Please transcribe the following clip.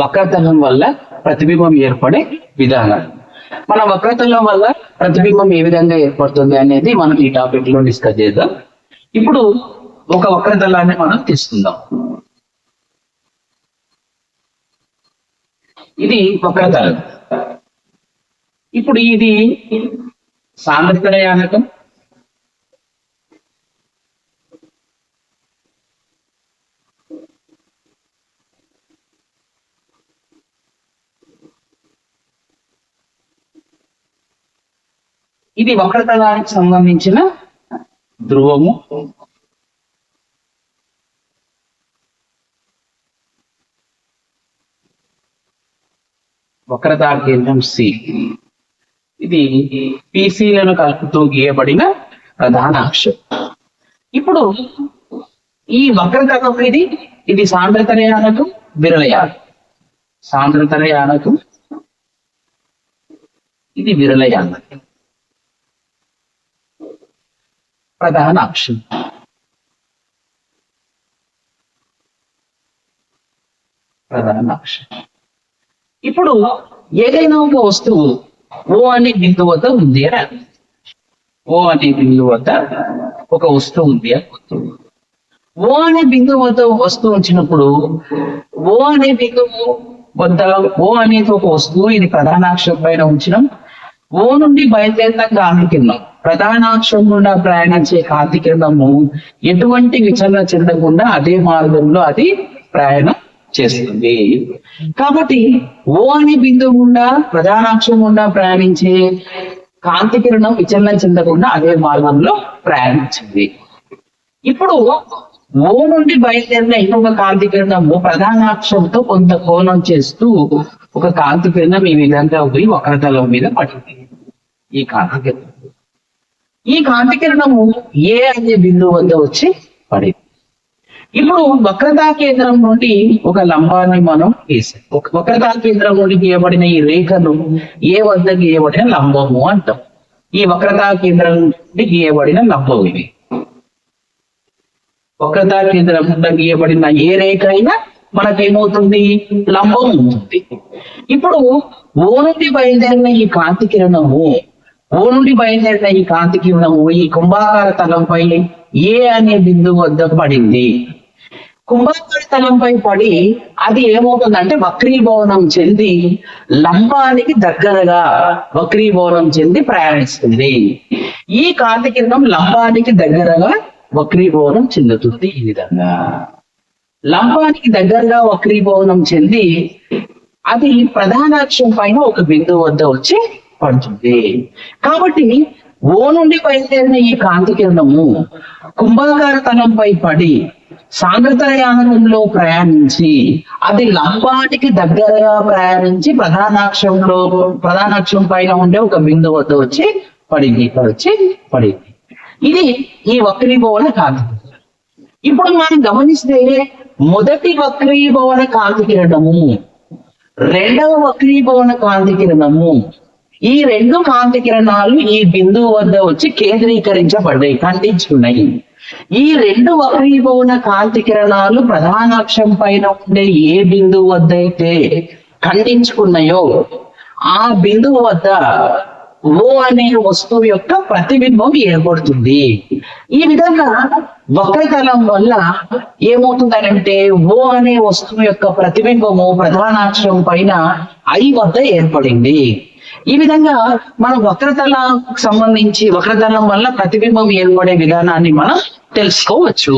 వక్రతలం వల్ల ప్రతిబింబం ఏర్పడే విధానం. మన వక్రతలం వల్ల ప్రతిబింబం ఏ విధంగా ఏర్పడుతుంది అనేది మనం ఈ టాపిక్లో డిస్కస్ చేద్దాం. ఇప్పుడు ఒక వక్రతలాన్ని మనం తీసుకుందాం. ఇది వక్రతలం. ఇప్పుడు ఇది సాంద్రతయానకం ఇది వక్రతలానికి సంబంధించిన ధ్రువము. వక్రతా కేంద్రం సి ఇది పీసీలను కలుపుతూ గీయబడిన ప్రధాన అక్షం. ఇప్పుడు ఈ వక్రతలం ఇది ఇది సాంద్రతరయానకం విరలయానకం సాంద్రతరయానకం ఇది విరలయానకం ప్రధాన అంశం. ప్రధాన అంశం. ఇప్పుడు ఏదైనా ఒక వస్తువు ఓ అనే బిందు వద్ద ఉంది అని ఓ అనే బిందు వద్ద ఒక వస్తువు ఉంది అని ఓ అనే బిందువు వద్ద వస్తువు వచ్చినప్పుడు ఓ అనే బిందువు వద్ద ఓ అనేది ఒక వస్తువు ఇది ప్రధానాక్షరం పైన ఉంచడం ఓ నుండి బయలుదేరిన కాంతి కింద ప్రధానాక్షం గుండా ప్రయాణించే కాంతి కిరణము ఎటువంటి విచలన చెందకుండా అదే మార్గంలో అది ప్రయాణం చేస్తుంది. కాబట్టి ఓ అనే బిందువు గుండా ప్రధానాక్షం గుండా ప్రయాణించే కాంతి కిరణం విచలనం చెందకుండా అదే మార్గంలో ప్రయాణించింది. ఇప్పుడు ఓ నుండి బయలుదేరిన ఇంకొక కాంతి కిరణము ప్రధానాక్షంతో కొంత కోణం చేస్తూ ఒక కాంతి కిరణం ఈ విధంగా పోయి వక్రతలం మీద పడింది. ఈ కాంతి కిరణం. ఈ కాంతి కిరణము ఏ అనే బిందువు వద్ద వచ్చి పడింది. ఇప్పుడు వక్రతా కేంద్రం నుండి ఒక లంబాన్ని మనం గీసాం. వక్రతా కేంద్రం నుండి గీయబడిన ఈ రేఖను ఏ వద్ద గీయబడిన లంబము అంటాం. ఈ వక్రతా కేంద్రం నుండి గీయబడిన లంబం ఇది. వక్రతా కేంద్రం నుండి గీయబడిన ఏ రేఖ అయినా మనకేమవుతుంది? లంబం అవుతుంది. ఇప్పుడు ఓ నుండి బయలుదేరిన ఈ కాంతి కిరణము ఓ నుండి బయలుదేరిన ఈ కాంతి కిరణము ఈ కుంభాకార తలంపై ఏ అనే బిందువు వద్ద పడింది. కుంభాకార తలంపై పడి అది ఏమవుతుందంటే వక్రీభవనం చెంది లంబానికి దగ్గరగా వక్రీభవనం చెంది ప్రయాణిస్తుంది. ఈ కాంతి కిరణం లంబానికి దగ్గరగా వక్రీభవనం చెందుతుంది ఈ విధంగా. లంబానికి దగ్గరగా వక్రీభవనం చెంది అది ప్రధానాక్షం పైన ఒక బిందువు వద్ద వచ్చి పడుతుంది కాబట్టి ఓ నుండి బయలుదేరిన ఈ కాంతి కిరణము కుంభాకార తలంపై పడి సాంద్రతయానంలో ప్రయాణించి అది లంబానికి దగ్గరగా ప్రయాణించి ప్రధానాక్షంలో ప్రధానాక్షం పైన ఉండే ఒక బిందువు వద్ద వచ్చి పడింది. ఇక్కడ వచ్చి పడింది. ఇది ఈ వక్రీభవన కాంతి ఇప్పుడు మనం గమనిస్తే మొదటి వక్రీభవన కాంతి కిరణము రెండవ వక్రీభవన కాంతి కిరణము ఈ రెండు కాంతి కిరణాలు ఈ బిందువు వద్ద వచ్చి కేంద్రీకరించబడ్డాయి ఖండించుకున్నాయి. ఈ రెండు వక్రీభవన కాంతి కిరణాలు ప్రధానాక్షం పైన ఉండే ఏ బిందువు వద్ద అయితే ఖండించుకున్నాయో ఆ బిందువు వద్ద ఓ అనే వస్తువు యొక్క ప్రతిబింబం ఏర్పడుతుంది. ఈ విధంగా వక్రతలం వల్ల ఏమవుతుందంటే ఓ అనే వస్తువు యొక్క ప్రతిబింబము ప్రధానాక్షరం పైన ఐ వద్ద ఏర్పడింది. ఈ విధంగా మనం వక్రతలకు సంబంధించి వక్రతలం వల్ల ప్రతిబింబం ఏర్పడే విధానాన్ని మనం తెలుసుకోవచ్చు.